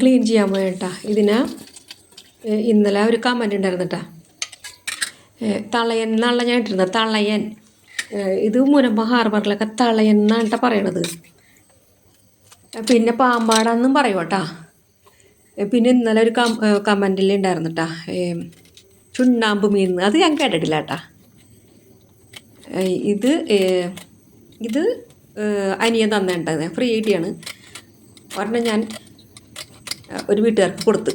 Clean ചെയ്യാൻ പോയേട്ടാ. ഇതിന് ഇന്നലെ ഒരു കമന്റ് ഉണ്ടായിരുന്നു കേട്ടാ തളയൻ എന്നുള്ള ഞാൻ ഇട്ടിരുന്നത് തളയൻ. ഇത് മുനമ്പ ഹാർബറിലൊക്കെ തളയൻ എന്നാണ് പറയണത്. പിന്നെ പാമ്പാടാന്നും പറയും പിന്നെ ഇന്നലെ ഒരു കം കമന്റിൽ ഉണ്ടായിരുന്നു കേട്ടാ ചുണ്ണാമ്പ് മീൻ അത് ഞാൻ കേട്ടിട്ടില്ല കേട്ടാ ഇത് ഇത് അനിയൻ തന്നിട്ടത് ഫ്രീ ആയിട്ടാണ്. ഒരെണ്ണം ഞാൻ ഒരു വീട്ടുകാർക്ക് കൊടുത്ത്.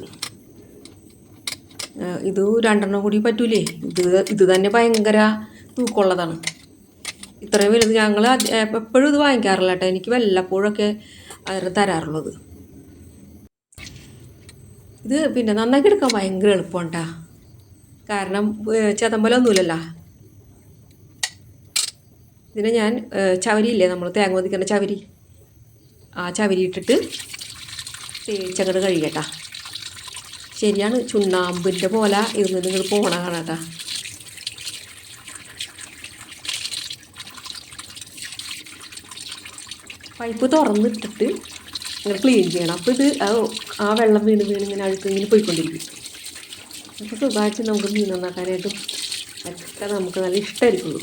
ഇത് രണ്ടെണ്ണം കൂടി പറ്റൂലേ? ഇത് ഇത് തന്നെ ഭയങ്കര തൂക്കമുള്ളതാണ്. ഇത്രയും വലുത് ഞങ്ങൾ എപ്പോഴും ഇത് വാങ്ങിക്കാറില്ല കേട്ടോ. എനിക്ക് വല്ലപ്പോഴൊക്കെ അവർ തരാറുള്ളത്. ഇത് പിന്നെ നന്നാക്കി എടുക്കാൻ ഭയങ്കര എളുപ്പമാണ് കേട്ടോ കാരണം ചെതമ്പലൊന്നുമില്ലല്ലോ ഇതിനെ ഞാൻ ചവരിയില്ലേ? നമ്മൾ തേങ്ങ ഒതിക്കുന്ന ചവരി. ആ ചവരി ഇട്ടിട്ട് തേച്ചങ്ങോട്ട് കഴിയട്ടാ ശരിയാണ് ചുണ്ണാമ്പിന്റെ പോലെ ഇരുന്ന് നിങ്ങൾ പോണ കാണാട്ടാ. പൈപ്പ് തുറന്നിട്ടിട്ട് ഇങ്ങനെ ക്ലീൻ ചെയ്യണം. അപ്പോൾ ഇത് ആ- വെള്ളം വീണ് വീണ് ഇങ്ങനെ അഴുക്ക് ഇങ്ങനെ പോയിക്കൊണ്ടിരിക്കും. അപ്പോൾ സുഖമായിട്ട് നമുക്ക് മീൻ നന്നാക്കാനായിട്ടും ഒക്കെ നമുക്ക് നല്ല ഇഷ്ടമായിരിക്കുള്ളൂ.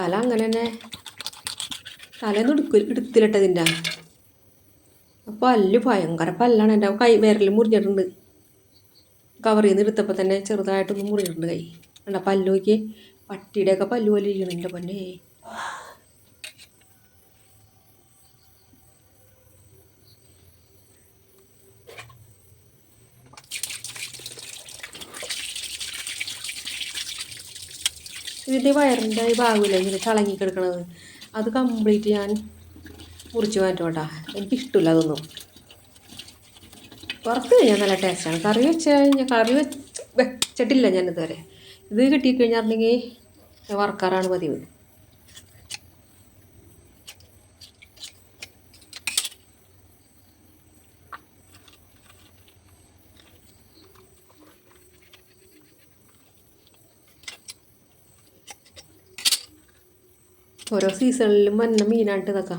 തല അങ്ങനെ തന്നെ തലേന്ന് എടുക്ക എടുത്തിലിട്ടതിന്റെ അപ്പോൾ പല്ല് ഭയങ്കര പല്ലാണ് എന്റെ. കൈ വിരൽ മുറിഞ്ഞിട്ടുണ്ട്. കവറിൽ നിന്ന് എടുത്തപ്പോൾ തന്നെ ചെറുതായിട്ടൊന്ന് മുറിഞ്ഞിട്ടുണ്ട് കൈ. കണ്ട പല്ല് നോക്കി പട്ടിയുടെയൊക്കെ പല്ല് പോലെ ഇരിക്കണം എന്റെ പൊന്നെ. ഇതിന്റെ വയറിന്റെ ഭാഗമില്ല ഇങ്ങനെ ചളങ്ങി കിടക്കണത് അത് കംപ്ലീറ്റ് ഞാൻ മുറിച്ച് മാറ്റും കേട്ടോ എനിക്കിഷ്ടമില്ല അതൊന്നും. വറുത്ത് കഴിഞ്ഞാൽ നല്ല ടേസ്റ്റാണ് കറി വെച്ച് കഴിഞ്ഞാൽ കറി വെച്ച് വെച്ചിട്ടില്ല ഞാനിതുവരെ ഇത് കിട്ടിക്കഴിഞ്ഞായിരുന്നെങ്കിൽ വറക്കാറാണ് പതിവ്. ഓരോ സീസണിലും വന്ന മീനായിട്ട് ഇതൊക്കെ.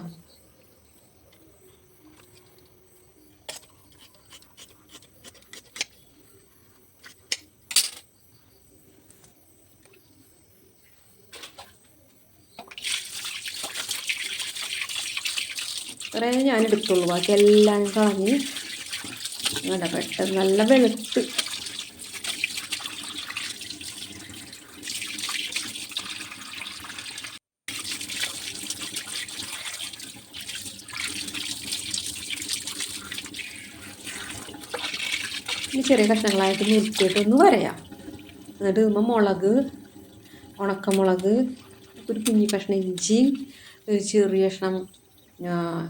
കുറേ ഞാൻ എടുത്തുള്ളൂ ബാക്കി എല്ലാം കളഞ്ഞ്. നല്ല പെട്ടെന്ന് നല്ല വെളുത്ത്. ഇനി ചെറിയ കഷ്ണങ്ങളായിട്ട് നുറുക്കിയിട്ടൊന്ന് വരയാം. എന്നിട്ട് ഇതുമ്പോൾ മുളക് ഉണക്കമുളക് ഒരു കുഞ്ഞി കഷ്ണം ഇഞ്ചി ഒരു ചെറിയ കഷ്ണം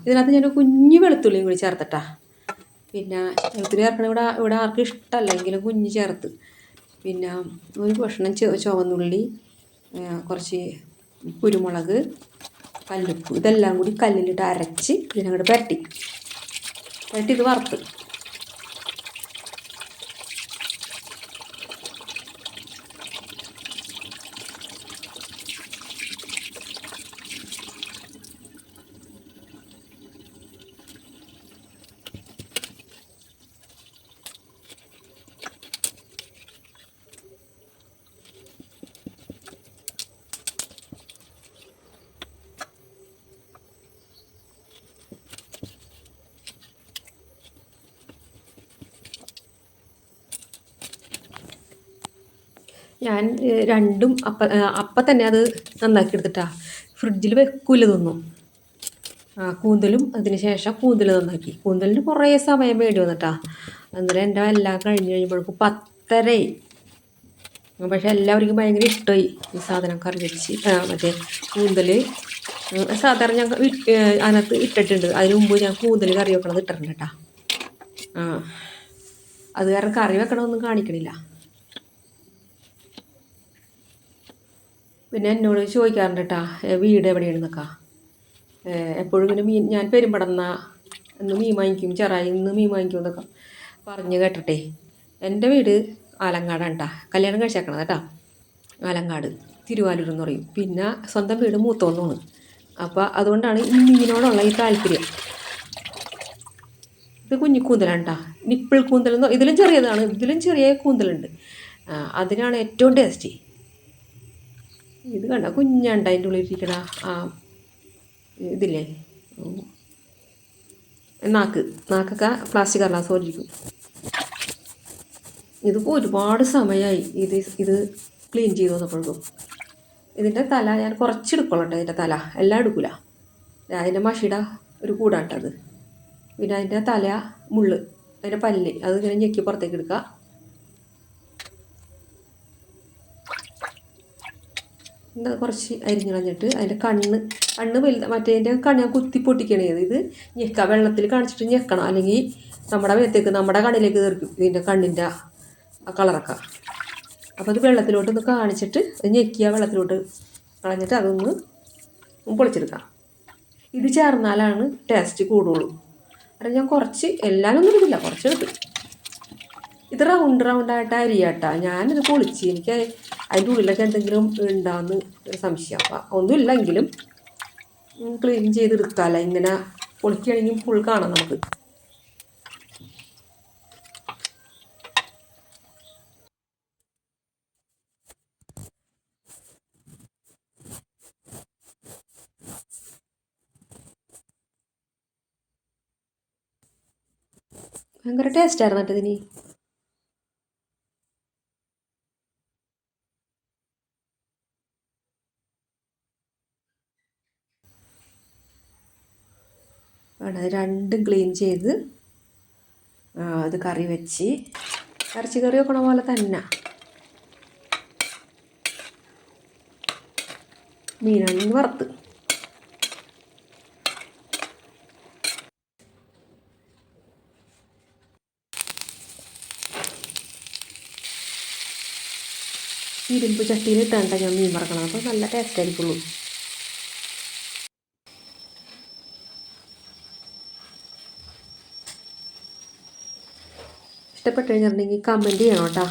ഇതിനകത്ത് ഞാൻ കുഞ്ഞു വെളുത്തുള്ളിയും കൂടി ചേർത്തിട്ടാ. പിന്നെ വെളുത്തുള്ളി ചേർക്കണ ഇവിടെ ഇവിടെ ആർക്കും ഇഷ്ടമല്ലെങ്കിലും കുഞ്ഞ് ചേർത്ത്. പിന്നെ ഒരു കഷ്ണം ചുവന്നുള്ളി കുറച്ച് കുരുമുളക് കല്ലുപ്പ് ഇതെല്ലാം കൂടി കല്ലിലിട്ട് അരച്ച് ഇതിനങ്ങോട്ട് പരട്ടി. പരട്ടി ഇത് വറുത്ത്. ഞാൻ രണ്ടും അപ്പ അപ്പ തന്നെ അത് നന്നാക്കി എടുത്തിട്ടാ. ഫ്രിഡ്ജിൽ വെക്കൂല തിന്നു ആ കൂന്തലും അതിന് ശേഷം കൂന്തൽ നന്നാക്കി. കൂന്തലിന് കുറേ സമയം വേണ്ടി വന്നിട്ടാ. അന്നേരം എന്റെ എല്ലാം കഴിഞ്ഞ് കഴിയുമ്പോഴേക്കും പത്തരയായി. പക്ഷെ എല്ലാവർക്കും ഭയങ്കര ഇഷ്ടമായി ഈ സാധനം കറി വെച്ച്. മറ്റേ കൂന്തൽ സാധാരണ ഞാൻ അതിനകത്ത് ഇട്ടിട്ടുണ്ട്. അതിന് മുമ്പ് ഞാൻ കൂന്തൽ കറി വെക്കണത് ഇട്ടിട്ടുണ്ട് കേട്ടോ. ആ. അത് കാരണം കറി വെക്കണമെന്നും കാണിക്കണില്ല. പിന്നെ എന്നോട് ചോദിക്കാറുണ്ട് കേട്ടാ വീട് എവിടെയാണെന്നൊക്കെ. എപ്പോഴും ഇങ്ങനെ മീൻ ഞാൻ പെരുമ്പടന്ന ഇന്ന് മീൻ വാങ്ങിക്കും ചെറായി ഇന്ന് മീൻ വാങ്ങിക്കും എന്നൊക്കെ പറഞ്ഞ് കേട്ടെ എന്റെ വീട് ആലങ്ങാടാണ് കേട്ടാ കല്യാണം കഴിച്ചേക്കണത് കേട്ടാ ആലങ്ങാട് തിരുവാലൂർ എന്ന് പറയും. പിന്നെ സ്വന്തം വീട് മൂത്തോന്നാണ്. അപ്പോൾ അതുകൊണ്ടാണ് ഈ മീനിനോടുള്ള ഈ താല്പര്യം. ഇത് കുഞ്ഞു കൂന്തലാണ് കേട്ടോ നിപ്പിൾ കൂന്തൽ ഇതിലും ചെറിയതാണ്. ഇതിലും ചെറിയ കൂന്തലുണ്ട്. അതിനാണ് ഏറ്റവും ടേസ്റ്റി. ഇത് കണ്ട കുഞ്ഞണ്ട അതിന്റെ ഉള്ളിൽ ഇരിക്കണ ആ ഇതില്ലേ? നാക്ക് നാക്കൊക്കെ പ്ലാസ്റ്റിക് കടലാസ് പോലെ ഇതിപ്പോൾ ഒരുപാട് സമയമായി ഇത് ഇത് ക്ലീൻ ചെയ്ത് വന്നപ്പോഴും ഇതിന്റെ തല ഞാൻ കുറച്ച് കേട്ടോ ഇതിന്റെ തല. എല്ലാം എടുക്കില്ല അതിന്റെ മഷിയുടെ ഒരു കൂടാട്ടത് പിന്നെ അതിന്റെ തല മുള്ള് അതിന്റെ പല്ല് അത് ഇങ്ങനെ ഞെക്കി പുറത്തേക്ക് എടുക്കുക. ഇത് കുറച്ച് അരിഞ്ഞ് കളഞ്ഞിട്ട് അതിന്റെ കണ്ണ് കണ്ണ് വലുത് മറ്റേതിന്റെ കണ്ണ് കുത്തി പൊട്ടിക്കണേ. ഇത് ഞെക്കുക വെള്ളത്തിൽ കാണിച്ചിട്ട് ഞെക്കണം. അല്ലെങ്കിൽ നമ്മുടെ മേത്തേക്ക് നമ്മുടെ കണ്ണിലേക്ക് തീർക്കും ഇതിന്റെ കണ്ണിന്റെ കളറൊക്കെ. അപ്പോൾ അത് വെള്ളത്തിലോട്ട് ഒന്ന് കാണിച്ചിട്ട് ഞെക്കിയ വെള്ളത്തിലോട്ട് കളഞ്ഞിട്ട് അതൊന്ന് പൊളിച്ചെടുക്കാം. ഇത് ചേർന്നാലാണ് ടേസ്റ്റ് കൂടുള്ളൂ. കാരണം ഞാൻ കുറച്ച് എല്ലാമൊന്നും എടുക്കില്ല എടുക്കും ഇത് റൗണ്ട് റൗണ്ടായിട്ട് അരിയാട്ടാ. ഞാനിത് പൊളിച്ച് എനിക്ക് അതിന്റെ ഉള്ളിലൊക്കെ എന്തെങ്കിലും ഉണ്ടാകുന്ന ഒരു സംശയം. അപ്പം ഒന്നുമില്ലെങ്കിലും ക്ലീൻ ചെയ്തെടുക്കാമല്ല ഇങ്ങനെ പൊളിക്കുകയാണെങ്കിൽ ഫുൾ കാണാം നമുക്ക്. ഭയങ്കര ടേസ്റ്റായിരുന്നു കേട്ടോ ഇതിന് വേണം രണ്ടും ക്ലീൻ ചെയ്ത് അത് കറി വെച്ച്. ഇറച്ചി കറി വെക്കണ പോലെ തന്നെ. മീനാണെങ്കിൽ വറുത്ത്. ഇരുമ്പ് ചട്ടിയിൽ ഇട്ടാണ്ട ഞാൻ മീൻ വറക്കണം അപ്പോൾ നല്ല ടേസ്റ്റ് ആയിരിക്കുള്ളൂ. ഇഷ്ടപ്പെട്ട് കഴിഞ്ഞിട്ടുണ്ടെങ്കിൽ കമന്റ് ചെയ്യണം കേട്ടോ.